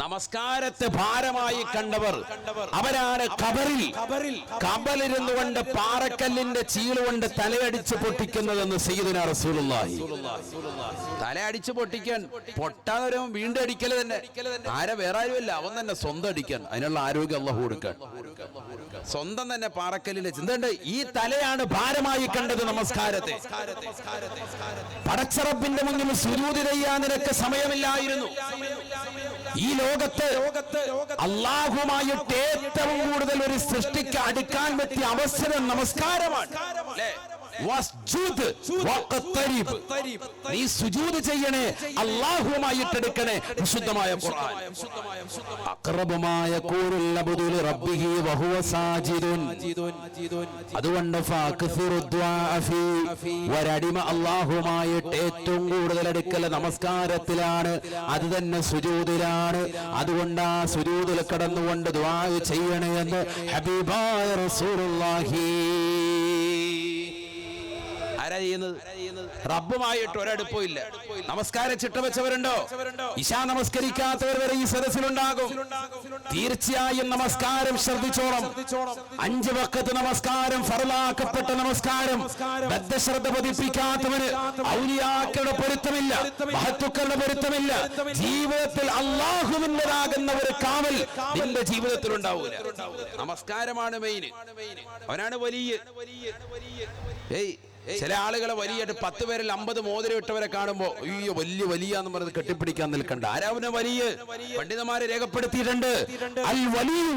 നമസ്കാരത്തെ ഭാരമായി കണ്ടവർ. അവരാണ് കബറിൽ. കബലിരുന്നു കൊണ്ട് പാറക്കല്ലിന്റെ ചീളുകൊണ്ട് തലയടിച്ച് പൊട്ടിക്കുന്നതെന്ന് സയ്യിദുന റസൂലുള്ളാഹി. തലയടിച്ച് പൊട്ടിക്കാൻ പൊട്ടാതെ വരുമ്പോൾ വീണ്ടും അടിക്കൽ തന്നെ. ആരെ വേറെ ആരുമല്ല അവൻ തന്നെ സ്വന്തം അടിക്കാൻ. അതിനുള്ള ആരോഗ്യം അള്ളാഹു കൊടുക്കാൻ. സ്വന്തം തന്നെ പാറക്കല്ലിൽ ചിന്തണ്ട് ഈ തലയാണ് ഭാരമായി കണ്ടത് നമസ്കാരത്തെ. പടച്ചറപ്പിന്റെ മുന്നിൽ സുരൂതി ചെയ്യാൻ നിനക്ക് സമയമില്ലായിരുന്നു. ഈ ലോകത്ത് അള്ളാഹുമായിട്ട് ഏറ്റവും കൂടുതൽ ഒരു സൃഷ്ടിക്ക് അടുക്കാൻ പറ്റിയ അവസരം നമസ്കാരമാണ്. നീ സുജൂദ് ചെയ്യണേ. അള്ളാഹുമായി എടുക്കണേ വിശുദ്ധമായ ഖുർആൻ. അക്രബമായ കൂറുൽ അബ്ദുൽ റബ്ബിഹി വഹുവ സാജിദുൻ. അതുകൊണ്ട്. ഒരടിമ അള്ളാഹുമായിട്ട് ഏറ്റവും കൂടുതൽ അടുക്കൽ നമസ്കാരത്തിലാണ്. അത് തന്നെ സുജൂദിലാണ് അതുകൊണ്ട് ആ സുജൂദിൽ കടന്നുകൊണ്ട് ദ്വാ ചെയ്യണേ എന്ന് ഹബീബായ റസൂലുള്ളാഹി. ആരാ ചെയ്യുന്നത് റബ്ബുമായിട്ട് ഒരടുപ്പവും ഇല്ല നമസ്കാരം ചിട്ടവെച്ചവരുണ്ടോ ഇശാ നമസ്കരിക്കാത്തവർ വരെ ഈ സദസ്സിലുണ്ടാകും. തീർച്ചയായും നമസ്കാരം ശ്രദ്ധിച്ചോളം അഞ്ച് വക്കത്ത് നമസ്കാരം ഫറലാക്കപ്പെട്ട നമസ്കാരം. ബദ്ധശ്രദ്ധ പതിപ്പിക്കാത്തവന് ഔലിയാക്കളുടെ പൊരുത്തമില്ല. മഹത്വക്കളുടെ പൊരുത്തമില്ല. ജീവിതത്തിൽ അള്ളാഹുവിന്റെതാകുന്ന ഒരു കാവൽ നിന്റെ ജീവിതത്തിൽ ഉണ്ടാവൂല നമസ്കാരമാണ് മെയിൻ അവനാണ് വലിയ. ഏയ് ചില ആളുകളെ വലിയ പത്ത് പേരിൽ അമ്പത് മോതിരം ഇട്ടവരെ കാണുമ്പോ അയ്യോ വലിയ വലിയ എന്ന് പറഞ്ഞത് കെട്ടിപ്പിടിക്കാൻ നിൽക്കണ്ട. ആരാവിനെ വലിയ? പണ്ഡിതന്മാരെ രേഖപ്പെടുത്തിയിട്ടുണ്ട്. അൽ വലിയു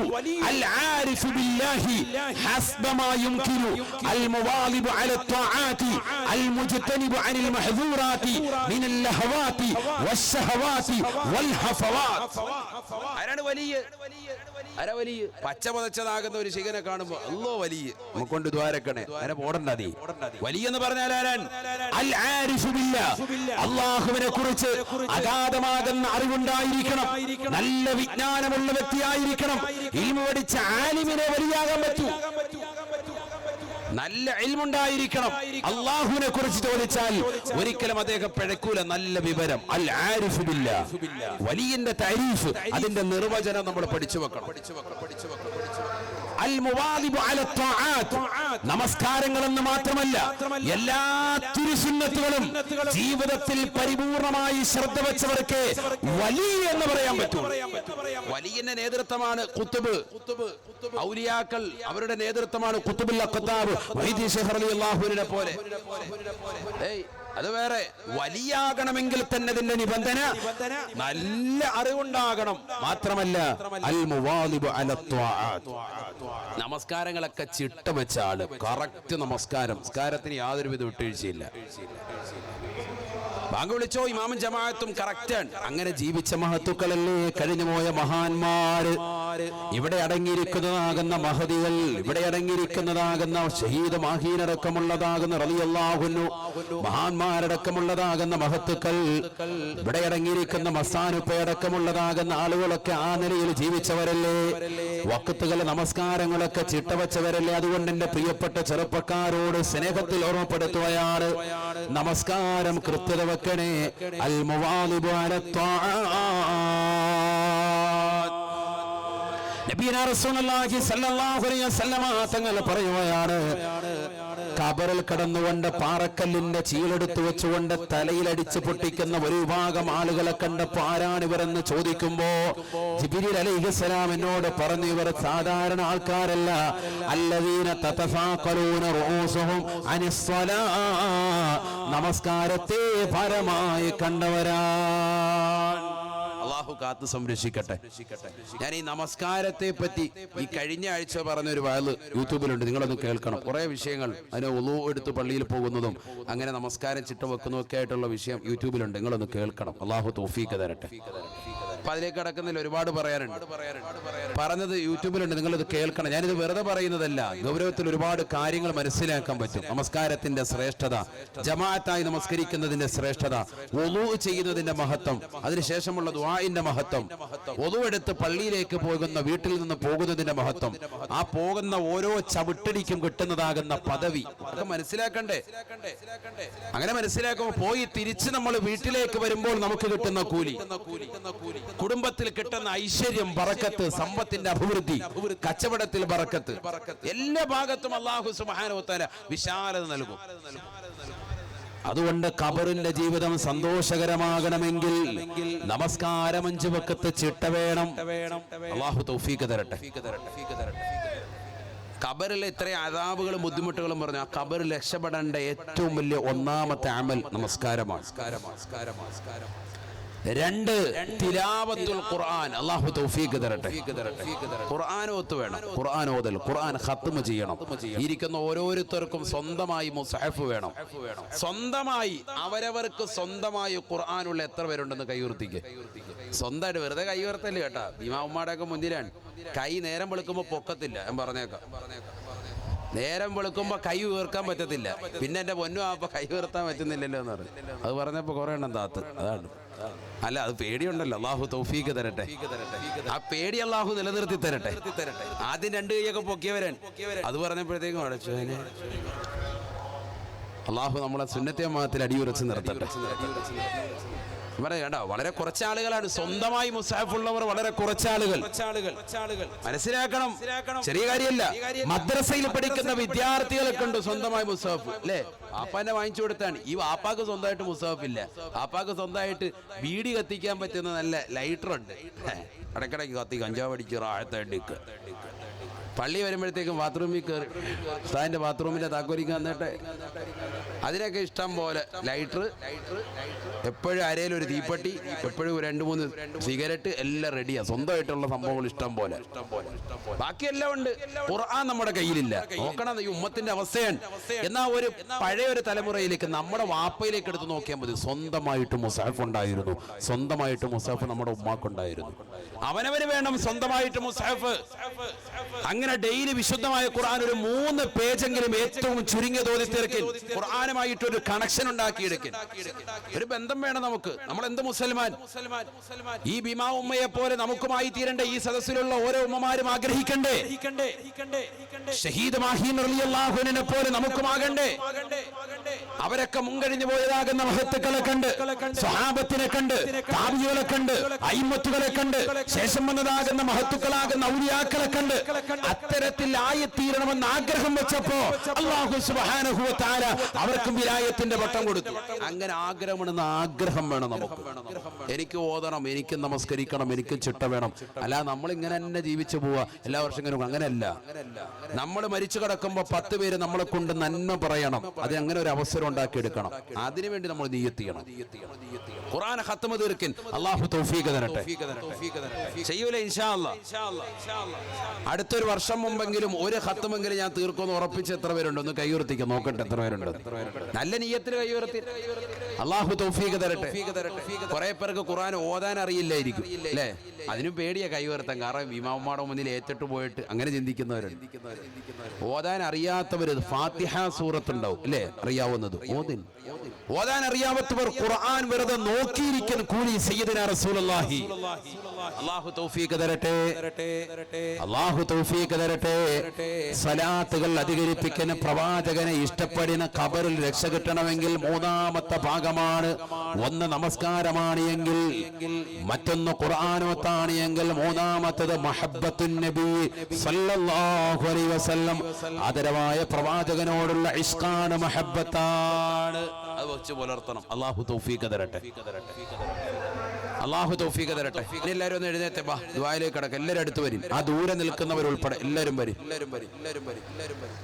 അൽ ആരിഫു ബില്ലാഹി ഹസ്ബ മാ യുംകിനു അൽ മുവാലിബു അല ത്വാആതി അൽ മുജ്തനിബു അനിൽ മഹ്ദൂറാതി മിനൽ ലഹവാതി വൽ ഹഫവാത്. ആരാണ് വലിയ? ആരാ വലിയ? പച്ച പതച്ചതാകുന്ന ഒരു ശിഖനെ കാണുമ്പോ അല്ലോ വലിയ നമുക്കൊണ്ട് ദ്വാരക്കണേ. പോടണ്ട നീ? വലിയ എന്ന് പറഞ്ഞാൽ ആരാൻ? അൽ ആരിഫു ബില്ലാ. അള്ളാഹുവിനെ കുറിച്ച് അഗാധമാകുന്ന അറിവുണ്ടായിരിക്കണം. നല്ല വിജ്ഞാനമുള്ള വ്യക്തിയായിരിക്കണം. ഇൽമു പഠിച്ച ആലിമിനെ വലിയാകാൻ പറ്റൂ. നല്ല ഇൽമുണ്ടായിരിക്കണം. അള്ളാഹുവിനെ കുറിച്ച് ചോദിച്ചാൽ ഒരിക്കലും അദ്ദേഹം പിഴക്കൂല. നല്ല വിവരം. അൽ ആരിഫു ബില്ലാ. വലിയന്റെ താരീഫ്. അതിന്റെ നിർവചനം നമ്മൾ പഠിച്ചു വെക്കണം. പഠിച്ചു വെക്കണം. പഠിച്ചു വെക്കണം. പഠിച്ചു ത്വാആത്ത്. നമസ്കാരങ്ങളെന്ന് മാത്രമല്ല എല്ലാ തിരുസുന്നത്തുകളും ജീവിതത്തിൽ പരിപൂർണമായി ശ്രദ്ധ വെച്ചവർക്ക് വലിയ എന്ന് പറയാൻ പറ്റും. വലിയന്റെ നേതൃത്വമാണ് കുത്തുബ്. ഔലിയാക്കൾ അവരുടെ നേതൃത്വമാണ് കുത്തുബുൽ അഖത്താബ് വൈദ്യ ഷെഹർ അലി അള്ളാഹുവിനെ പോലെ. ഏയ് അത് വേറെ വലിയാകണമെങ്കിൽ തന്നെ അതിന്റെ നിബന്ധന നല്ല അറിവുണ്ടാകണം. മാത്രമല്ല അൽ. നമസ്കാരങ്ങളൊക്കെ ചിട്ട വെച്ച കറക്റ്റ് നമസ്കാരം. നമസ്കാരത്തിന് യാതൊരുവിധ വിട്ടുവീഴ്ചയില്ല. ബാങ്ക് വിളിച്ചോ ഇമാമും ജമാഅത്തും കറക്റ്റാണ് അങ്ങനെ ജീവിച്ച മഹത്തുക്കളല്ലേ കഴിഞ്ഞുപോയ മഹാന്മാര്. ഇവിടെ അടങ്ങിയിരിക്കുന്നതാകുന്ന മഹതികൾ ഇവിടെ അടങ്ങിയിരിക്കുന്നതാകുന്ന ഷഹീദ് മാഹീനടക്കമുള്ളതാകുന്ന റളിയല്ലാഹുന്നു മഹാന്മാരടക്കമുള്ളതാകുന്ന മഹത്തുക്കൾ ഇവിടെ അടങ്ങിയിരിക്കുന്ന മസാനുപ്പയടക്കമുള്ളതാകുന്ന ആളുകളൊക്കെ ആ നിലയിൽ ജീവിച്ചവരല്ലേ? വക്കത്തുകൾ നമസ്കാരങ്ങളൊക്കെ ചിട്ടവച്ചവരല്ലേ? അതുകൊണ്ട് എന്റെ പ്രിയപ്പെട്ട ചെറുപ്പക്കാരോട് സ്നേഹത്തിൽ ഓർമ്മപ്പെടുത്തുകയാണ് നമസ്കാരം. കൃത്യത വെക്കണേ അൽ. നബീന റസൂലുള്ളാഹി സല്ലല്ലാഹു അലൈഹി വസല്ലമ തങ്ങൾ പറയുകയാണ്. കബറിൽ കടന്നുകൊണ്ട് പാറക്കല്ലിന്റെ ചീലെടുത്തു വെച്ചുകൊണ്ട് തലയിലടിച്ച് പൊട്ടിക്കുന്ന ഒരു വിഭാഗം ആളുകളെ കണ്ടപ്പോ ആരാണിവരെന്ന് ചോദിക്കുമ്പോ ജിബിരിൽ അലൈഹിസ്സലാം എന്നോട് പറഞ്ഞു ഇവർ സാധാരണ ആൾക്കാരല്ല. അല്ലദീന നമസ്കാരത്തെ പരമായി കണ്ടവരാണ് അള്ളാഹു കാത്ത് സംരക്ഷിക്കട്ടെ. ഞാൻ ഈ നമസ്കാരത്തെ പറ്റി ഈ കഴിഞ്ഞ ആഴ്ച പറഞ്ഞ ഒരു വയൽ യൂട്യൂബിലുണ്ട്. നിങ്ങളൊന്ന് കേൾക്കണം. കുറെ വിഷയങ്ങൾ. അതിനെ ഒളു എടുത്ത് പള്ളിയിൽ പോകുന്നതും അങ്ങനെ നമസ്കാരം ചിട്ട വെക്കുന്നതും ഒക്കെ ആയിട്ടുള്ള വിഷയം യൂട്യൂബിലുണ്ട്. നിങ്ങളൊന്ന് കേൾക്കണം. അള്ളാഹു തോഫീക്ക് തരട്ടെ. അപ്പൊ അതിലേക്ക് കടക്കുന്നതിൽ ഒരുപാട് പറയാനുണ്ട്. പറഞ്ഞത് യൂട്യൂബിലുണ്ട് നിങ്ങളിത് കേൾക്കണം. ഞാനിത് വെറുതെ പറയുന്നതല്ല. ഗൗരവത്തിൽ ഒരുപാട് കാര്യങ്ങൾ മനസ്സിലാക്കാൻ പറ്റും. നമസ്കാരത്തിന്റെ ശ്രേഷ്ഠത ജമാഅത്തായി നമസ്കരിക്കുന്നതിന്റെ ശ്രേഷ്ഠത ഒലു ചെയ്യുന്നതിന്റെ മഹത്വം അതിനുശേഷമുള്ള ദ്വായിന്റെ മഹത്വം ഒതുവെടുത്ത് പള്ളിയിലേക്ക് പോകുന്ന വീട്ടിൽ നിന്ന് പോകുന്നതിന്റെ മഹത്വം ആ പോകുന്ന ഓരോ ചവിട്ടടിക്കും കിട്ടുന്നതാകുന്ന പദവി. അതൊക്കെ മനസ്സിലാക്കണ്ടേ? അങ്ങനെ മനസ്സിലാക്കുമ്പോൾ പോയി തിരിച്ച് നമ്മൾ വീട്ടിലേക്ക് വരുമ്പോൾ നമുക്ക് കിട്ടുന്ന കൂലി. കുടുംബത്തിൽ കിട്ടുന്ന ഐശ്വര്യം ബറക്കത്ത് സമ്പത്തിന്റെ അഭിവൃദ്ധി കച്ചവടത്തിൽ ബറക്കത്ത്. എല്ലാ ഭാഗത്തും അള്ളാഹു സുബാനോത്താല വിശാലത നൽകും. അതുകൊണ്ട് കബറിന്റെ ജീവിതം സന്തോഷകരമാകണമെങ്കിൽ നമസ്കാരം അഞ്ചു വക്കത്ത് ചിട്ട വേണം. അള്ളാഹു തൗഫീക്ക് തരട്ടെ. കബറിൽ ഇത്രയും അതാപുകളും ബുദ്ധിമുട്ടുകളും പറഞ്ഞു ആ കബറിൽ രക്ഷപ്പെടേണ്ട ഏറ്റവും വലിയ ഒന്നാമത്തെ അമൽ നമസ്കാരമാണ്. രണ്ട് തിലാവത്തുൽ ഖുർആൻ. അള്ളാഹു തൗഫീഖ് തരട്ടെ. ഖുർആൻ ഓത്ത് വേണം. ഖുർആൻ ഓതൽ. ഖുർആൻ ഖത്മ ചെയ്യണം. ഇരിക്കുന്ന ഓരോരുത്തർക്കും സ്വന്തമായി മുസഹഫ് വേണം. സ്വന്തമായി അവരവർക്ക് സ്വന്തമായി ഖുർആനുള്ള എത്ര പേരുണ്ടെന്ന് കൈയുർത്തിക്ക്. സ്വന്തമായിട്ട് വെറുതെ കൈയുയർത്തല്ലേ കേട്ടാ. ഭീമാവുമ്മാടെ ഒക്കെ മുന്നിലാണ്. കൈ നേരം വെളുക്കുമ്പോ പൊക്കത്തില്ല. ഞാൻ പറഞ്ഞേക്കാം. നേരം വെളുക്കുമ്പോ കൈ ഉയർക്കാൻ പറ്റത്തില്ല. പിന്നെ എന്റെ പൊന്നു ആപ്പ കൈ ഉയർത്താൻ പറ്റുന്നില്ലല്ലോ എന്ന് പറഞ്ഞു. അത് പറഞ്ഞപ്പോ കുറെ എണ്ണം താത്ത്. അതാണ്. അല്ല അത് പേടിയുണ്ടല്ലോ. അള്ളാഹു തൗഫീക്ക് തരട്ടെ. ആ പേടി അള്ളാഹു നിലനിർത്തി തരട്ടെ. ആദ്യം രണ്ട് കൈയൊക്കെ പൊക്കിയവരൻ അത് പറഞ്ഞപ്പോഴത്തേക്കും അടച്ചു അള്ളാഹു നമ്മളെ സുന്നത്തെ മാത്തിൽ അടിയുറച്ച് നിർത്തട്ടെ. പറയാ കേട്ടോ വളരെ കുറച്ച് ആളുകളാണ് സ്വന്തമായി മുസ്ഹഫ് ഉള്ളവർ വളരെ കുറച്ച് ആളുകൾ മനസ്സിലാക്കണം ചെറിയ കാര്യമല്ല. മദ്രസയിൽ പഠിക്കുന്ന വിദ്യാർത്ഥികളൊക്കെ ഉണ്ട് സ്വന്തമായി മുസാഫ് അല്ലേ? ആപ്പാനെ വാങ്ങിച്ചു കൊടുത്താണ്. ഈ വാപ്പാക്ക് സ്വന്തമായിട്ട് മുസാഫ് ഇല്ല ആപ്പാക്ക് സ്വന്തമായിട്ട് ബീഡി കത്തിക്കാൻ പറ്റുന്ന നല്ല ലൈറ്റർ ഉണ്ട് ഇടക്കിടയ്ക്ക് കത്തി കഞ്ചാവ് അടിച്ച് റാഴത്തടിക്ക് പള്ളി വരുമ്പോഴത്തേക്കും ബാത്റൂമിൽ കയറി താന്റെ ബാത്റൂമിന്റെ താക്കോലിക്ക് വന്നിട്ട് അതിനൊക്കെ ഇഷ്ടം പോലെ ലൈറ്റർ എപ്പോഴും അരയിലും ഒരു തീപ്പെട്ടി എപ്പോഴും രണ്ട് മൂന്ന് സിഗരറ്റ് എല്ലാം റെഡിയാണ് സ്വന്തമായിട്ടുള്ള സംഭവങ്ങൾ ഇഷ്ടം പോലെ. ബാക്കിയെല്ലാം ഉണ്ട്. ഖുർആൻ നമ്മുടെ കയ്യിലില്ല. നോക്കണം ഈ ഉമ്മത്തിന്റെ അവസ്ഥയാണ്. എന്നാ ഒരു പഴയ ഒരു തലമുറയിലേക്ക് നമ്മുടെ വാപ്പയിലേക്ക് എടുത്ത് നോക്കിയാൽ മതി. സ്വന്തമായിട്ട് മുസാഫ് ഉണ്ടായിരുന്നു. സ്വന്തമായിട്ട് മുസാഫ് നമ്മുടെ ഉമ്മാക്കുണ്ടായിരുന്നു. അവനവന് വേണം സ്വന്തമായിട്ട് മുസാഫ്. അങ്ങനെ ഡെയിലി വിശുദ്ധമായ ഖുർആൻ ഒരു മൂന്ന് പേജെങ്കിലും ഏറ്റവും ചുരുങ്ങിയ തോതിൽ തിരക്കിൽ ഖുർആനുമായിട്ട് ഒരു കണക്ഷൻ ഉണ്ടാക്കിയെടുക്കൽ ഒരു ബന്ധം വേണം നമുക്ക്. നമ്മൾ എന്ത് മുസൽമാൻ? ഈ ഭീമാ ഉമ്മയെ പോലെ നമുക്കുമായി തീരേണ്ട ഈ സദസ്സിലുള്ള ഓരോ ഉമ്മമാരും ആഗ്രഹിക്കണ്ടേ? ഷഹീദ് മാഹീൻ പോലെ നമുക്കുമാകണ്ടേ? അവരൊക്കെ മുൻകഴിഞ്ഞു പോയതാകുന്ന മഹത്തുക്കളെ കണ്ട് സ്വഹാബത്തിനെ കണ്ട് താബികളെ കണ്ട് അയിമത്തുകളെ കണ്ട് ശേഷം വന്നതാകുന്ന മഹത്തുക്കളാകുന്ന ഔലിയാക്കളെ കണ്ട് അത്തരത്തിൽ ആയിത്തീരണമെന്ന് ആഗ്രഹം വെച്ചപ്പോ അള്ളാഹു സുബ്ഹാനഹു വ തആല അവർക്കും വിലായത്തിന്റെ പട്ടം കൊടുത്തു. അങ്ങനെ ആഗ്രഹമെന്ന ആഗ്രഹം വേണം നമുക്ക്. എനിക്ക് ഓതണം എനിക്ക് നമസ്കരിക്കണം എനിക്ക് ചിട്ട വേണം. അല്ല നമ്മൾ ഇങ്ങനെ തന്നെ ജീവിച്ചു പോവാ. എല്ലാ വർഷം ഇങ്ങനെ അങ്ങനെയല്ല. നമ്മൾ മരിച്ചു കിടക്കുമ്പോ പത്ത് പേര് നമ്മളെ കൊണ്ട് നന്മ പറയണം. അത് അങ്ങനെ ഒരു അവസരം ഉണ്ടാക്കി എടുക്കണം അതിനുവേണ്ടി നമ്മൾ നീയത്തിയണം ഖുറാൻ ഖത്മ തീർക്കിൻ. അള്ളാഹു തൗഫീഖ് തരട്ടെ. ചെയ്യൂലേ ഇൻഷാ അടുത്തൊരു വർഷം മുമ്പെങ്കിലും ഒരു ഹത്തുമെങ്കിലും ഞാൻ തീർക്കുമെന്ന് ഉറപ്പിച്ച് എത്ര പേരുണ്ട്? ഒന്ന് കൈയുയർത്തിക്ക് നോക്കട്ടെ എത്ര പേരുണ്ട്? നല്ല നീയത്തിൽ കൈയുർത്തി അള്ളാഹു തൗഫീഖ് തരട്ടെ. കുറെ പേർക്ക് ഖുറാൻ ഓതാൻ അറിയില്ലായിരിക്കും അല്ലേ? അതിനും പേടിയാ കൈയുയർത്താൻ. കാരണം വിമാമാടെ മുന്നിൽ ഏറ്റിട്ട് പോയിട്ട് അങ്ങനെ ചിന്തിക്കുന്നവരുണ്ട്. ഓതാൻ അറിയാത്തവര് ഫാത്തിഹ സൂറത്ത് ഉണ്ടാവും അല്ലേ? അറിയാവുന്നത്. ഓതിൻ. ഓതാൻ അറിയാത്തവർ ഖുർആൻ വെറുതെ നോക്കിയിരിക്കുന്ന. കൂലി സയ്യിദിന റസൂലുള്ളാഹി. അല്ലാഹു തൗഫീഖ് തരട്ടെ. അല്ലാഹു തൗഫീഖ് തരട്ടെ സലാത്തുകൾ അധികരിപ്പിക്കുന്ന പ്രവാചകനെ ഇഷ്ടപ്പെടുന്ന കബറിൽ രക്ഷ കിട്ടണമെങ്കിൽ മൂന്നാമത്തെ ഭാഗമാണ്. ഒന്ന് നമസ്കാരമാണ് എങ്കിൽ മറ്റൊന്ന് ഖുർആാനത്താണ് എങ്കിൽ മൂന്നാമത്തത് മഹബ്ബത്തുൻ നബി സല്ലല്ലാഹു അലൈഹി വസല്ലം. ആദരവായ പ്രവാചകനോടുള്ള ഇഷ്കാണ് മഹബത്താണ് അത് വെച്ച് പുലർത്തണം. അള്ളാഹു തൗഫീഖ് തരട്ടെ. അള്ളാഹു തൗഫീഖ് തരട്ടെ. ഇനി എല്ലാവരും ഒന്ന് എഴുന്നേറ്റ് ബാ ദ്വായിലേക്ക് കിടക്ക. എല്ലാവരും അടുത്ത് വരും. ആ ദൂരെ നിൽക്കുന്നവർ ഉൾപ്പെടെ എല്ലാവരും വരും. എല്ലാവരും വരും. എല്ലാവരും വരും. എല്ലാവരും വരും.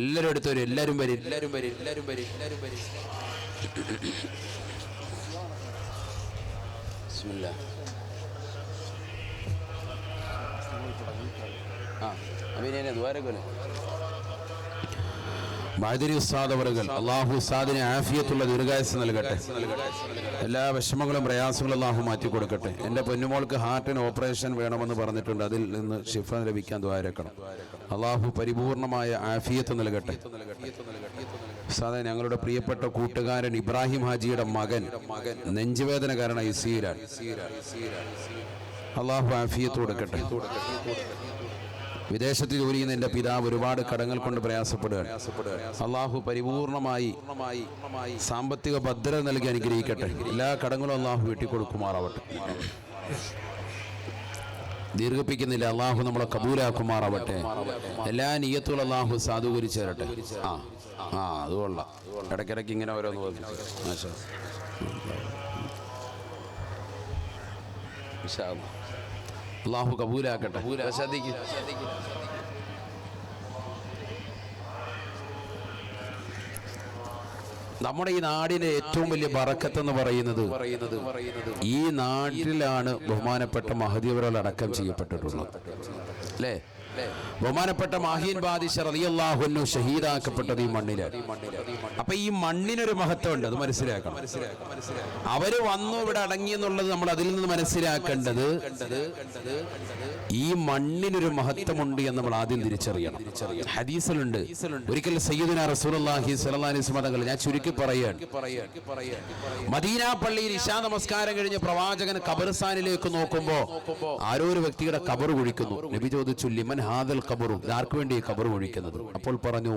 എല്ലാവരും അടുത്ത് വരും. എല്ലാവരും വരും. എല്ലാവരും വരും. എല്ലാവരും വരും. എല്ലാവരും വരും. ആ അഭിനയനെ ദ്വാരക്കോലെ മാതിരി ഉസ്താദ് അവറുകൾ. അള്ളാഹു ഉസ്താദിനെ ആഫിയത്തുള്ള ദീർഘായുസ് നൽകട്ടെ. എല്ലാ വിഷമങ്ങളും പ്രയാസങ്ങളും അള്ളാഹു മാറ്റി കൊടുക്കട്ടെ. എന്റെ പൊന്നുമോൾക്ക് ഹാർട്ടിന് ഓപ്പറേഷൻ വേണമെന്ന് പറഞ്ഞിട്ടുണ്ട്. അതിൽ നിന്ന് ഷിഫ ലഭിക്കാൻ ദ്വാരക്കണം അള്ളാഹു പരിപൂർണമായ ആഫിയത്ത് നൽകട്ടെ. ഉസ്താദെ ഞങ്ങളുടെ പ്രിയപ്പെട്ട കൂട്ടുകാരൻ ഇബ്രാഹിം ഹാജിയുടെ മകൻ മകൻ നെഞ്ചുവേദന കാരണം ഇസീരാൻ അള്ളാഹു ആഫിയത്ത് കൊടുക്കട്ടെ. വിദേശത്ത് ജോലി ചെയ്യുന്ന എന്റെ പിതാവ് ഒരുപാട് കടങ്ങൾ കൊണ്ട് പ്രയാസപ്പെടുകയാണ്. അള്ളാഹു പരിപൂർണമായി സാമ്പത്തിക ഭദ്രത നൽകി അനുഗ്രഹിക്കട്ടെ. എല്ലാ കടങ്ങളും അള്ളാഹു വീട്ടിക്കൊടുക്കുമാറാവട്ടെ. ദീർഘിപ്പിക്കുന്നില്ല. അള്ളാഹു നമ്മളെ കബൂലാക്കുമാറാവട്ടെ. എല്ലാ നീയത്തുകളും അള്ളാഹു സാധൂകരിച്ചു തരട്ടെ. ആ ആ അതുകൊള്ള കൊള്ളാം. ഇടയ്ക്കിടയ്ക്ക് ഇങ്ങനെ ഓരോന്ന് ഓർമ്മിച്ചു. അള്ളാഹു കബൂലാക്കട്ടെ. നമ്മുടെ ഈ നാടിന്റെ ഏറ്റവും വലിയ ബറക്കത്ത് എന്ന് പറയുന്നത് ഈ നാട്ടിലാണ് ബഹുമാനപ്പെട്ട മഹദീവരൽ അടക്കം ചെയ്യപ്പെട്ടിട്ടുള്ളത്. അല്ലേ? ബഹുമാനപ്പെട്ട മാഹീൻ ബാദിഷർ റളിയല്ലാഹുന്നു ഷഹീദാക്കപ്പെട്ടത് ഈ മണ്ണിൽ. അപ്പൊ ഈ മണ്ണിനൊരു മഹത്വം ഉണ്ട് അത് മനസ്സിലാക്കണം. അവർ വന്നു ഇവിടെ അടങ്ങി എന്നുള്ളത് നമ്മൾ അതിൽ നിന്ന് മനസ്സിലാക്കേണ്ടത് ഈ മണ്ണിനൊരു മഹത്വമുണ്ട് എന്ന് നമ്മൾ ആദ്യം തിരിച്ചറിയണം. ഹദീസിലുണ്ട്. ഒരിക്കൽ സയ്യിദിന റസൂലി തങ്ങൾ ഞാൻ ചുരുക്കി പറയാണ്. മദീന പള്ളിയിൽ ഇശാ നമസ്കാരം കഴിഞ്ഞ് പ്രവാചകൻ കബർസ്ഥാനിലേക്ക് നോക്കുമ്പോ ആരോ ഒരു വ്യക്തിയുടെ കബർ കുഴിക്കുന്നു. നബി ചോദിച്ചു ലിമൻ ഹാദൽ ഖബറും ആർക്ക് വേണ്ടി ഈ ഒഴിക്കുന്നത്? അപ്പോൾ പറഞ്ഞു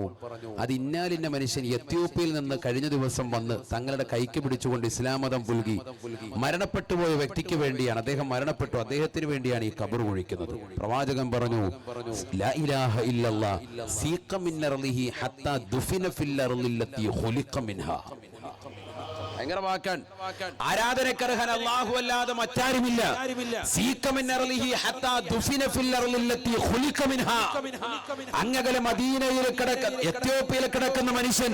അത് ഇന്നാലിന്ന മനുഷ്യൻ എത്യോപ്യയിൽ നിന്ന് കഴിഞ്ഞ ദിവസം വന്ന് തങ്ങളുടെ കൈക്ക് പിടിച്ചുകൊണ്ട് ഇസ്ലാം മതം പുൽകി. മരണപ്പെട്ടു പോയ വ്യക്തിക്ക് വേണ്ടിയാണ് അദ്ദേഹം മരണപ്പെട്ടു അദ്ദേഹത്തിന് വേണ്ടിയാണ് ഈ ഖബർ ഒഴിക്കുന്നത്. പ്രവാചകൻ പറഞ്ഞു സീഖ മിന്നർലിഹി ഹത്താ ദുഫിന ഫിൽ അർളില്ലത്തി ഖുലിഖ മിൻഹാ. ഭയങ്കര വാക്കാൻ ആരാധനക്കർഹൻ അല്ലാഹു അല്ലാതെ മറ്റാരുമില്ല. അങ്ങകലെ മദീനയിൽ കിടക്ക എത്യോപ്യയിൽ കിടക്കുന്ന മനുഷ്യൻ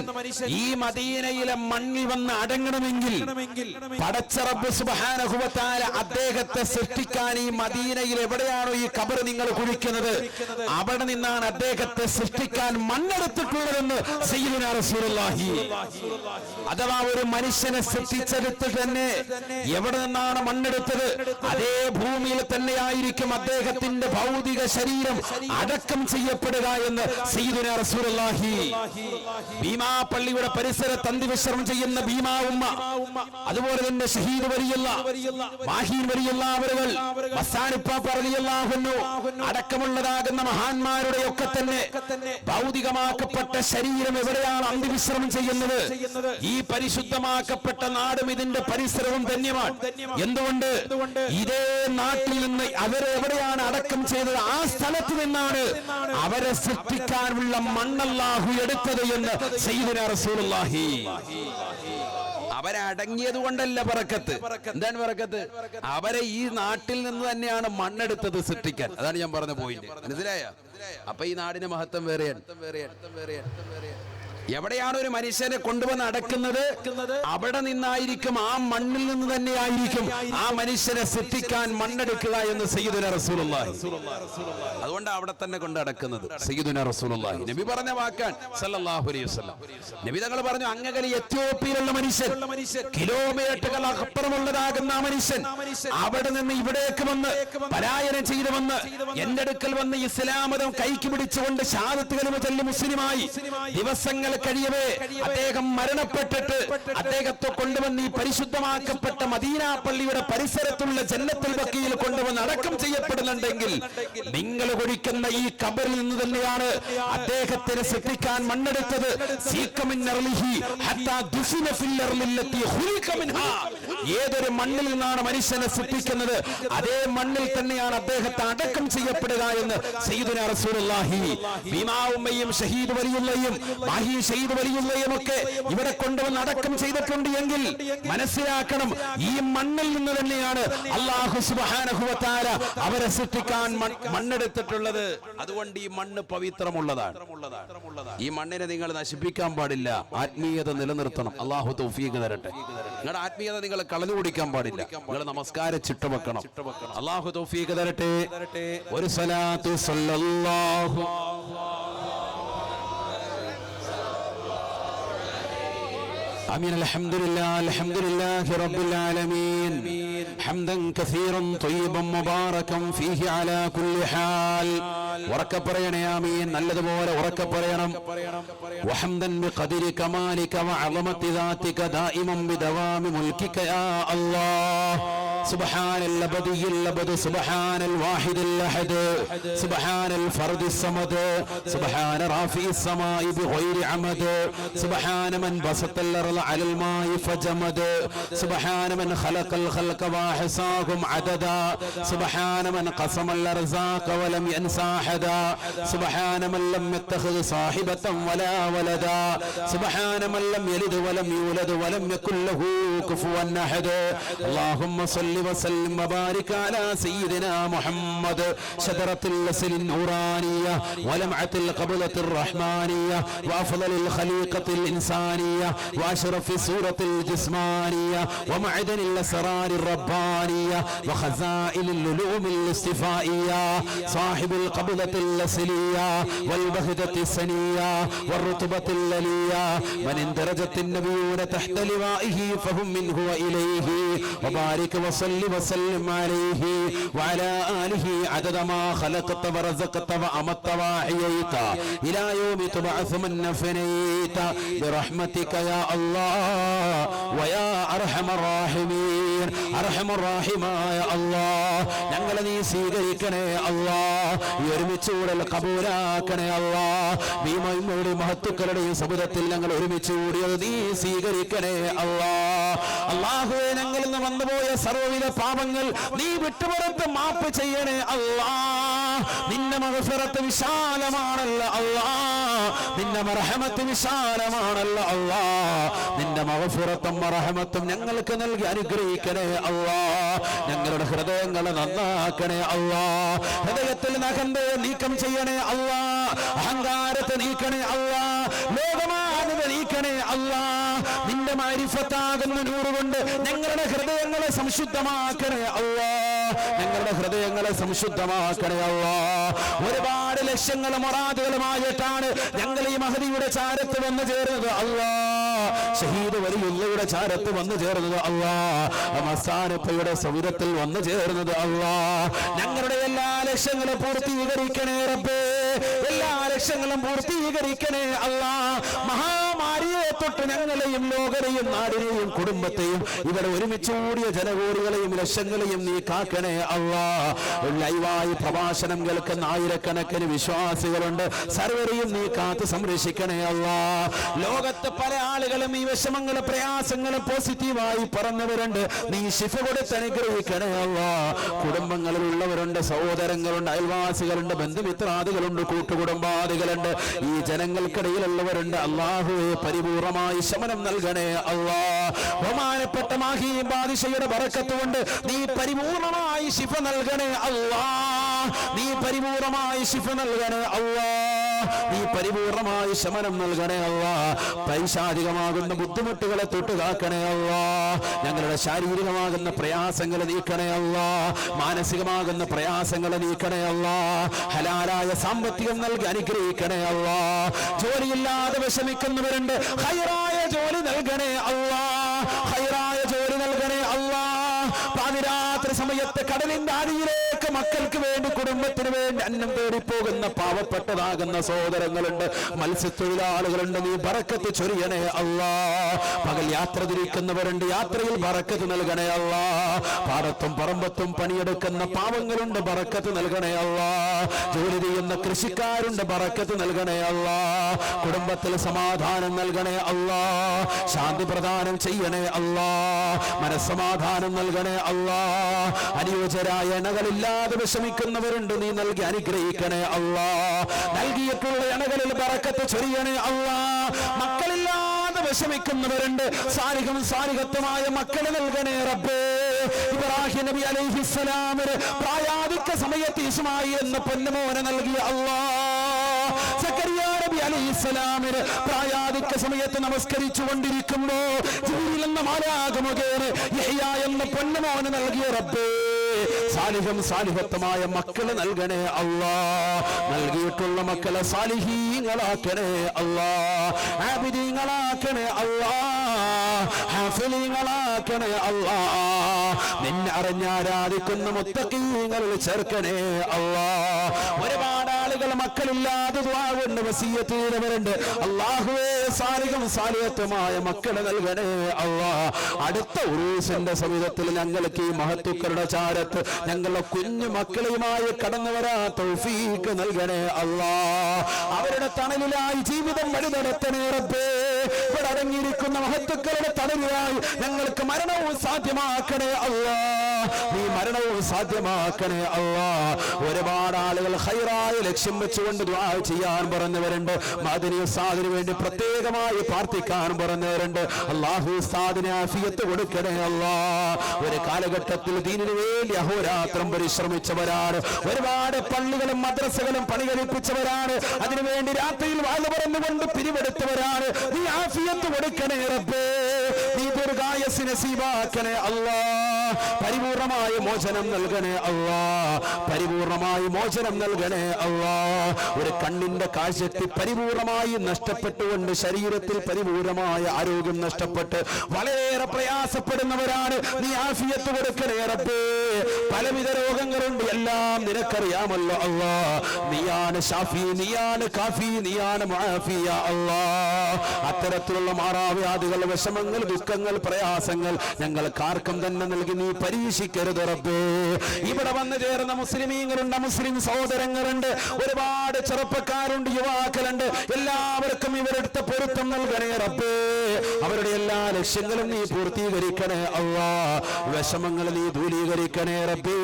ഈ മദീനയിലെ മണ്ണിൽ വന്ന് അടങ്ങണമെങ്കിൽ പടച്ചറബ് അദ്ദേഹത്തെ സൃഷ്ടിക്കാൻ ഈ മദീനയിൽ എവിടെയാണോ ഈ കബർ നിങ്ങൾ കുഴിക്കുന്നത്? അവിടെ നിന്നാണ് അദ്ദേഹത്തെ സൃഷ്ടിക്കാൻ മണ്ണെടുത്തിട്ടുള്ളതെന്ന് അഥവാ ഒരു മനുഷ്യനെ സൃഷ്ടിച്ചെടുത്ത് തന്നെ എവിടെ നിന്നാണ് മണ്ണെടുത്തത്? അതേ ഭൂമിയിൽ തന്നെയായിരിക്കും അദ്ദേഹത്തിന്റെ ഭൗതിക ശരീരം അടക്കം ചെയ്യപ്പെടുക എന്ന് റസൂലുള്ളാഹി. ഭീമാ പള്ളിയുടെ പരിസരത്ത് അന്തിവിശ്രമം ചെയ്യുന്ന ഭീമാ ഉമ്മ. അതുപോലെ തന്നെ ഷഹീദ് വലിയുള്ള മാഹീൻ വലിയുള്ള അവരുകൾ അടക്കമുള്ളതാകുന്ന മഹാന്മാരുടെ ഒക്കെ തന്നെ ഭൗതികമാക്കപ്പെട്ട ശരീരം എവിടെയാണ് അന്തിവിശ്രമം ചെയ്യുന്നത്? ഈ പരിശുദ്ധമാക്കപ്പെട്ട നാടും ഇതിന്റെ പരിസരവും ധന്യമാണ്. എന്തുകൊണ്ട്? ഇതേ നാട്ടിൽ നിന്ന് അവരെ എവിടെയാണ് അടക്കം ചെയ്തത്? ആ സ്ഥലത്ത് നിന്നാണ് അവരെ സൃഷ്ടിക്കാനുള്ള മണ്ണല്ലാഹു എടുത്തത് എന്ന് സയ്യിദുനാ റസൂലുള്ളാഹി. അവരടങ്ങിയത് കൊണ്ടല്ല പറക്കത്ത്. എന്താണ് പറക്കത്ത്? അവരെ ഈ നാട്ടിൽ നിന്ന് തന്നെയാണ് മണ്ണെടുത്തത് സൃഷ്ടിക്കാൻ. അതാണ് ഞാൻ പറഞ്ഞ പോയിന്റ് മനസ്സിലായ? അപ്പൊ ഈ നാടിന്റെ മഹത്വം വേറെയാണ് വേറെയാണ് വേറെയാണ്. എവിടെയാണ് ഒരു മനുഷ്യനെ കൊണ്ടുവന്ന് അടക്കുന്നത്? അവിടെ നിന്നായിരിക്കും ആ മണ്ണിൽ നിന്ന് തന്നെ ആയിരിക്കും ആ മനുഷ്യനെ സൃഷ്ടിക്കാൻ മണ്ണെടുക്കുക എന്ന് സയ്യിദുന റസൂലുള്ളാഹി. അതുകൊണ്ട് അവിടെ തന്നെ കൊണ്ട് അടക്കുന്നത് സയ്യിദുന റസൂലുള്ളാഹി. നബി പറഞ്ഞ വാക്കാൻ സല്ലല്ലാഹു അലൈഹി വസല്ലം. നബി തങ്ങൾ പറഞ്ഞു അങ്ങകലി എത്യോപ്യയിലുള്ള മനുഷ്യൻ കിലോമീറ്ററുകൾ അപ്പുറമുള്ളതാകുന്ന ആ മനുഷ്യൻ അവിടെ നിന്ന് ഇവിടേക്ക് വന്ന് പലായനം ചെയ്തു വന്ന് എന്റെ അടുക്കൽ വന്ന് ഇസ്ലാമതം കൈക്ക് പിടിച്ചുകൊണ്ട് ഷാദത്ത് കലിമ ചൊല്ലി മുസ്ലിമായി ദിവസങ്ങൾ കഴിയവേ. അദ്ദേഹം മരണപ്പെട്ടിട്ട് അദ്ദേഹത്തെ കൊണ്ടുവന്ന് ഈ പരിശുദ്ധമാക്കപ്പെട്ട മദീന പള്ളിയുടെ പരിസരത്തുള്ള ജന്നത്തുൽ ബക്കിയിൽ കൊണ്ടുവന്ന് അടക്കം ചെയ്യപ്പെടുന്നുണ്ടെങ്കിൽ നിങ്ങൾ കുഴിക്കുന്ന ഈ കബറിൽ നിന്ന് തന്നെയാണ് അദ്ദേഹത്തിന് സൃഷ്ടിക്കാൻ മണ്ണെടുത്തത്. ഏതൊരു മണ്ണിൽ നിന്നാണ് മനുഷ്യനെ സൃഷ്ടിക്കുന്നത്? അതേ മണ്ണിൽ തന്നെയാണ് അദ്ദേഹത്തെ അടക്കം ചെയ്യപ്പെടുക എന്ന് സയ്യിദുന റസൂലുള്ളാഹി ഭീമാ ഷഹീദ് വലിയുള്ളയും മാഹി ഷഹീദ് വലിയുള്ളയൊക്കെ ഇവിടെ കൊണ്ടുവന്ന് അടക്കം ചെയ്തിട്ടുണ്ട് എങ്കിൽ മനസ്സിലാക്കണം ഈ മണ്ണിൽ നിന്ന് തന്നെയാണ് അള്ളാഹു സുബാനഹുവത്താര അവരെ സൃഷ്ടിക്കാൻ മണ്ണെടുത്തിട്ടുള്ളത്. അതുകൊണ്ട് ഈ മണ്ണ് പവിത്രമുള്ളതാണ്. ഈ മണ്ണിനെ നിങ്ങൾ നശിപ്പിക്കാൻ പാടില്ല. ആത്മീയത നിലനിർത്തണം. അള്ളാഹു തൗഫീഖ് തരട്ടെ. നിങ്ങളുടെ ആത്മീയത നിങ്ങൾ കളഞ്ഞു കുടിക്കാൻ പാടില്ല. നിങ്ങൾ നമസ്കാര ചിട്ട വെക്കണം. അള്ളാഹു തൗഫീഖ് തരട്ടെ. ഒരു സലാത്തു സല്ലല്ലാഹു آمين الحمد لله الحمد لله رب العالمين حمدا كثيرا طيبا مباركا فيه على كل حال ഉറക്കെ പറയണേ ആമീൻ നല്ലതുപോലെ ഉറക്കെ പറയണം وحمدا بقدر كمالك وعظمة ذاتك دائما بدوام ملكك يا الله سبحان الأبدي الأبد سبحان الواحد الأحد سبحان الفرد الصمد سبحان رافع السماء بغير عمد سبحان من بسط الأرض على الماء فجمد. سبحان من خلق الخلق وأحصاهم عددا. سبحان من قسم الأرزاق ولم ينسى أحدا. سبحان من لم يتخذ صاحبة ولا ولدا. سبحان من لم يلد ولم يولد ولم يكن له كفوا أحد. اللهم صل وسلم وبارك على سيدنا محمد. شجرة الأسل النورانية ولمعة القبلة الرحمانية وأفضل الخليقة الإنسانية وأشرف سورة الجسمانية ومعدن الأسرار الربانية وخزائن اللؤلؤم الاصطفائية صاحب القبضة الأسلية والبهجة السنية والرتبة الللية من اندرجت النبيون تحت لوائه فهم منه وإليه وبارك وصل وسلم عليه وعلى آله عدد ما خلقت ورزقت وأمت وأحييت إلى يوم تبعث من فنيت برحمتك يا الله ഞങ്ങളെ നീ സ്വീകരിക്കണേ അല്ലാ ഈ ഒരുമിച്ച് കൂടൽ കബൂലാക്കണേ അല്ലാ ഭീമയുടെ മഹത്തുക്കളുടെയും സമുദ്രത്തിൽ ഞങ്ങൾ ഒരുമിച്ച് കൂടിയത് നീ സ്വീകരിക്കണേ അല്ലാ അള്ളാഹുവെ ഞങ്ങളിൽ നിന്ന് വന്നുപോയ സർവവിധ പാപങ്ങൾ നീ വിട്ടുപുറത്ത് മാപ്പ് ചെയ്യണേ അല്ലാ നിന്റെ മഹസരത്ത് വിശാലമാണല്ലോ അല്ലാ നിന്റെ മറഹമത്ത് വിശാലമാണല്ലോ അള്ളാ. നിന്റെ മഹഫുറത്തും മറഹമത്തും ഞങ്ങൾക്ക് നൽകി അനുഗ്രഹിക്കണേ അള്ളാ. ഞങ്ങളുടെ ഹൃദയങ്ങളെ നന്നാക്കണേ അള്ളാ. ഹൃദയത്തിൽ നഖന്തയെ നീക്കം ചെയ്യണേ അള്ളാ. അഹങ്കാരത്തെ നീക്കണേ അല്ലാ നീക്കണേ അല്ലാ നിന്റെ മാരിഫത്താകുന്ന നൂറുകൊണ്ട് ഞങ്ങളുടെ ഹൃദയങ്ങളെ സംശുദ്ധമാക്കണേ അല്ലാ. ഞങ്ങളുടെ ഹൃദയങ്ങളെ സംശുദ്ധമാക്കണേ അല്ലാ. ഒരുപാട് ലക്ഷ്യങ്ങളും മൊറാദുകളുമായിട്ടാണ് ഞങ്ങൾ ഈ മഹതിയുടെ ചാരത്ത് വന്നു ചേർന്നത് അല്ലാ. ഷഹീദ് വലിയുള്ളയുടെ ചാരത്ത് വന്നു ചേർന്നത് അല്ലാ. മസാനപ്പയുടെ സൗരത്തിൽ വന്നു ചേർന്നത് അല്ലാ. ഞങ്ങളുടെ എല്ലാ ലക്ഷ്യങ്ങളും പൂർത്തീകരിക്കണേ റബ്ബേ. എല്ലാ ലക്ഷ്യങ്ങളും പൂർത്തീകരിക്കണേ അല്ലാ. മഹാമാരിയെ തൊട്ട് ഞങ്ങളെയും ലോകരെയും നാടിനെയും കുടുംബത്തെയും ഇവിടെ ഒരുമിച്ച് കൂടിയ ജനകോടികളെയും ലക്ഷങ്ങളെയും നീ കാക്കണേ അള്ളാ. ലൈവായി പ്രഭാഷണം കേൾക്കുന്ന ആയിരക്കണക്കിന് വിശ്വാസികളുണ്ട്. സർവരെയും നീ കാത്ത് സംരക്ഷിക്കണേ അള്ളാ. ലോകത്തെ പല ആളുകളും ഈ വിഷമങ്ങളും പ്രയാസങ്ങളും പോസിറ്റീവായി പറഞ്ഞവരുണ്ട്. നീ ശിഫ കൊടുത്ത് അനുഗ്രഹിക്കണേ അള്ളാ. കുടുംബങ്ങളിലുള്ളവരുണ്ട് സഹോദരങ്ങളുണ്ട് അയൽവാസികളുണ്ട് ബന്ധുമിത്രാദികളുണ്ട് കൂട്ടുകുടുംബാദികളുണ്ട്. ഈ ജനങ്ങൾക്കിടയിലുള്ളവരുണ്ട്. അള്ളാഹുവെ പരിപൂർണമായി ശമനം നൽകണേ അള്ളാ. ബഹുമാനപ്പെട്ട മാഹി ബാദിഷയുടെ ബറക്കത്ത് കൊണ്ട് നീ പരിപൂർണമായി ശിഫ നൽകണേ അള്ളാ. നീ പരിപൂർണമായി ശിഫ നൽകണേ അല്ലാ നീ പരിപൂർണമായി ശമനം നൽകണേ അല്ല പൈശാരികമാകുന്ന ബുദ്ധിമുട്ടുകളെ തൊട്ടുകാക്കണേ അല്ല ഞങ്ങളുടെ ശാരീരികമാകുന്ന പ്രയാസങ്ങൾ നീക്കണേ അല്ല മാനസികമാകുന്ന പ്രയാസങ്ങൾ നീക്കണേ അല്ല ഹലാലായ സാമ്പത്തികം നൽകി അനുഗ്രഹിക്കണേ അല്ല ജോലിയില്ലാതെ വിഷമിക്കുന്നവരുണ്ട്. ഹൈറായ ജോലി നൽകണേ അല്ല ഹൈറായ ജോലി നൽകണേ അല്ല പാതിരാത്രി സമയത്ത് കടലിന്റെ അടിയിലേക്ക് മക്കൾക്ക് വേണ്ടി കുടുംബത്തിന് വേണ്ടി അന്നം തേടി പോകുന്ന പാവപ്പെട്ടതാകുന്ന സഹോദരങ്ങളുണ്ട്. മത്സ്യത്തൊഴിലാളികളുണ്ട്. നീ ബറക്കത്ത് ചൊരിയണേ അല്ലാ. പകൽ യാത്ര തിരിക്കുന്നവരുണ്ട്. യാത്രയിൽ ബറക്കത്ത് നൽകണേ അല്ലാ. പാടത്തും പറമ്പത്തും പണിയെടുക്കുന്ന പാവങ്ങളുണ്ട്. ബറക്കത്ത് നൽകണേ അല്ലാ. ജോലി ചെയ്യുന്ന കൃഷിക്കാരുണ്ട്. ബറക്കത്ത് നൽകണേ അല്ലാ. കുടുംബത്തിൽ സമാധാനം നൽകണേ അല്ലാ. ശാന്തി പ്രദാനം ചെയ്യണേ അല്ലാ. മനസ്സമാധാനം നൽകണേ അല്ലാ. അനുയോജ്യരായ ഇണകളില്ലാതെ വിഷമിക്കുന്നവരുണ്ട് നീ നൽകി അനുഗ്രഹിക്കണേ അള്ളാ. നൽകിയിട്ടുള്ള ഇണകളിൽ പറക്കത്ത് ചൊരിയണേ അള്ളാ. മക്കളില്ലാതെ വിഷമിക്കുന്നവരുണ്ട്. സാരികം സാരികത്വമായ മക്കളെ നൽകണേ റബ്ബേ. ഇബ്രാഹിം നബി അലൈഹിസ്സലാമിന് പ്രായാധിക്യ സമയത്ത് ഇസ്മായി എന്ന പൊന്നുമോനെ നൽകിയ അള്ളാ. സക്കരിയ നബി അലൈഹിസ്സലാമിന് പ്രായാധിക്യ സമയത്ത് നമസ്കരിച്ചു കൊണ്ടിരിക്കുമ്പോ എന്ന യഹ്യ എന്ന പൊന്നുമോന് നൽകിയ റബ്ബേ. സാലിഹം സാലിഹത്വമായ മക്കളെ നൽകണേ അള്ളാ. നൽകിയിട്ടുള്ള മക്കളെ സാലിഹീങ്ങളാക്കണേ അള്ളാഹിങ്ങളാക്കണേ ആബിദീങ്ങളാക്കണേ അള്ളാ. ഹാഫിലീങ്ങളാക്കണേ നിന്നെ അറിഞ്ഞാരാധിക്കുന്ന മുത്തക്കീങ്ങളിൽ ചേർക്കണേ അള്ളാ. ഒരുപാട് മക്കളില്ലാതെ ദുആ കൊണ്ട് വസീയത്ത് ചെയ്തവരുണ്ട്. അള്ളാഹുവേ സാലികം സാലിയത്വമായ മക്കളെ നൽകണേ അള്ളാ. അടുത്ത ഉറൂസിന്റെ സമീപത്തിൽ ഞങ്ങൾക്ക് ഈ മഹത്തുക്കളുടെ ചാരത്ത് ഞങ്ങളുടെ കുഞ്ഞു മക്കളെയുമായി കടന്നു വരാ തൗഫീക്ക് നൽകണേ അള്ളാ. അവരുടെ തണലിലായി ജീവിതം വഴി നടത്തണേ റബ്ബേ. ഇവിടെ അടങ്ങിയിരിക്കുന്ന മഹത്തുക്കളുടെ തണലിലായി ഞങ്ങൾക്ക് മരണവും സാധ്യമാക്കണേ അള്ളാ. നീ മരണവും സാധ്യമാക്കണേ അള്ളാ ഒരുപാട് ആളുകൾ ഹൈറായ ലക്ഷ്യം വെച്ചുകൊണ്ട് ചെയ്യാൻ പറഞ്ഞവരുണ്ട്. മാതിരി ഉസ്താദിന് വേണ്ടി പ്രത്യേകമായി പ്രാർത്ഥിക്കാൻ പറഞ്ഞവരുണ്ട്. അള്ളാഹു ഉസ്താദിനെ ആഫിയത്ത് കൊടുക്കണേ അള്ളാ ഒരു കാലഘട്ടത്തിൽ ദീനിനു വേണ്ടി അഹോരാത്രം പരിശ്രമിച്ചവരാണ്. ഒരുപാട് പള്ളികളും മദ്രസകളും പണി കഴിപ്പിച്ചവരാണ് അതിനുവേണ്ടി രാത്രിയിൽ വാഴ പറഞ്ഞുകൊണ്ട് പിരിവെടുത്തവരാണ്. നീ ആഫിയത്ത് കൊടുക്കണേ റബ്ബേ. നീ ദുർഗായസ് നസീബാക്കണേ അല്ലാ. പരിപൂർണമായ മോചനം നൽകണേ അള്ളാ. പരിപൂർണമായ മോചനം നൽകണേ അള്ളാ. ഒരു കണ്ണിന്റെ കാഴ്ചത്തിൽ പരിപൂർണമായി നഷ്ടപ്പെട്ടുകൊണ്ട് ശരീരത്തിൽ പരിപൂർണമായ ആരോഗ്യം നഷ്ടപ്പെട്ട് വളരെയേറെ പ്രയാസപ്പെടുന്നവരാണ്. നീ ആഫിയത്ത് കൊടുക്കണേ റബ്ബേ. പലവിധ രോഗങ്ങളുണ്ട്. എല്ലാം നിനക്കറിയാമല്ലോ അള്ളാ. നീയാണ് ഷാഫി നീയാണ് കാഫി നീയാണ് മാഫിയ അല്ലാ അത്തരത്തിലുള്ള മാറാവ്യാധികൾ വിഷമങ്ങൾ ദുഃഖങ്ങൾ പ്രയാസങ്ങൾ ഞങ്ങൾക്ക് ആർക്കും തന്നെ നൽകി നീ പരീക്ഷിക്കരുത് റബ്ബേ. ഇവിടെ വന്നു ചേർന്ന മുസ്ലിമീങ്ങളുണ്ട് മുസ്ലിം സഹോദരങ്ങളുണ്ട് ഒരുപാട് ചെറുപ്പക്കാരുണ്ട് യുവാക്കളുണ്ട്. എല്ലാവർക്കും ഇവരെടുത്ത പൊരുത്തം നൽകണേ റബ്ബേ. അവരുടെ എല്ലാ ലക്ഷ്യങ്ങളും നീ പൂർത്തീകരിക്കണേ അള്ളാ. വിഷമങ്ങൾ നീ ദൂരീകരിക്കണേ റബ്ബേ.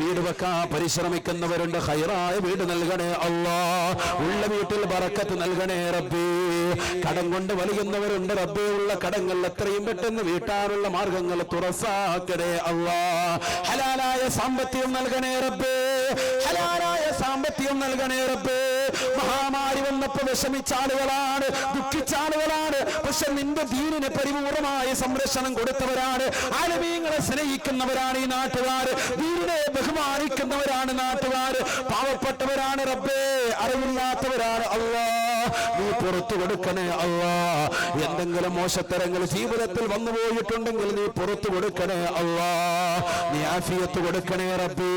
വീട് വെക്കാൻ പരിശ്രമിക്കുന്നവരുണ്ട് ഹൈറായ വീട് നൽകണേ അള്ളാ. ഉള്ള വീട്ടിൽ ബറക്കത്ത് നൽകണേ റബ്ബേ. കടം കൊണ്ട് വലിയുന്നവരുണ്ട് റബ്ബേ. ഉള്ള കടങ്ങൾ എത്രയും പെട്ടെന്ന് വീട്ടാനുള്ള മാർഗങ്ങൾ തുറസാക്കണേ അള്ളാ. ഹലാലായ സാമ്പത്തികം നൽകണേ റബ്ബേ. ഹലാലായ സാമ്പത്തികം നൽകണേ റബ്ബേ. മഹാമാരി വന്നപ്പോ വിഷമിച്ച ആളുകളാണ് ദുഃഖിച്ച ആളുകളാണ് പക്ഷെ നിന്റെ ദീനിന് പരിപൂർണമായ സംരക്ഷണം കൊടുത്തവരാണ് ആലമീങ്ങളെ സ്നേഹിക്കുന്നവരാണ് ഈ നാട്ടുകാർ ദീനിനെ ബഹുമാനിക്കുന്നവരാണ് നാട്ടുകാർ പാവപ്പെട്ടവരാണ് റബ്ബേ. പുറത്തു കൊടുക്കണേ അള്ളാ. എന്തെങ്കിലും മോശത്തരങ്ങൾ ജീവിതത്തിൽ വന്നു പോയിട്ടുണ്ടെങ്കിൽ നീ പുറത്തു കൊടുക്കണേ അള്ളാ. നീ ആഫിയത്ത് കൊടുക്കണേ റബ്ബേ.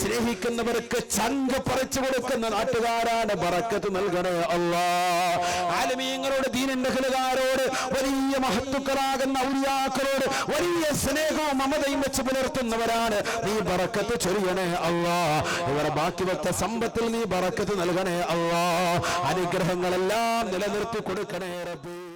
സ്നേഹിക്കുന്നവർക്ക് ചങ്ക് പറിച്ചു കൊടുക്കുന്ന നാട്ടുകാരാണ് ബറക്കത്ത് നൽകണേ അള്ളാ. ആലമീയങ്ങളോട് ദീനന്റെ വലിയ മഹത്തുക്കളാകുന്ന ഔലിയാക്കളോട് വലിയ സ്നേഹവും മമതയും വെച്ച് പുലർത്തുന്നവരാണ് നീ ബറക്കത്ത് ചൊരിയണേ അള്ളാ. ഇവരെ ബാക്കി വെച്ച സമ്പത്തിൽ നീ ബറക്കത്ത് നൽകണേ അള്ളാ. അനുഗ്രഹങ്ങളെല്ലാം നിലനിർത്തി കൊടുക്കണേ റബ്ബേ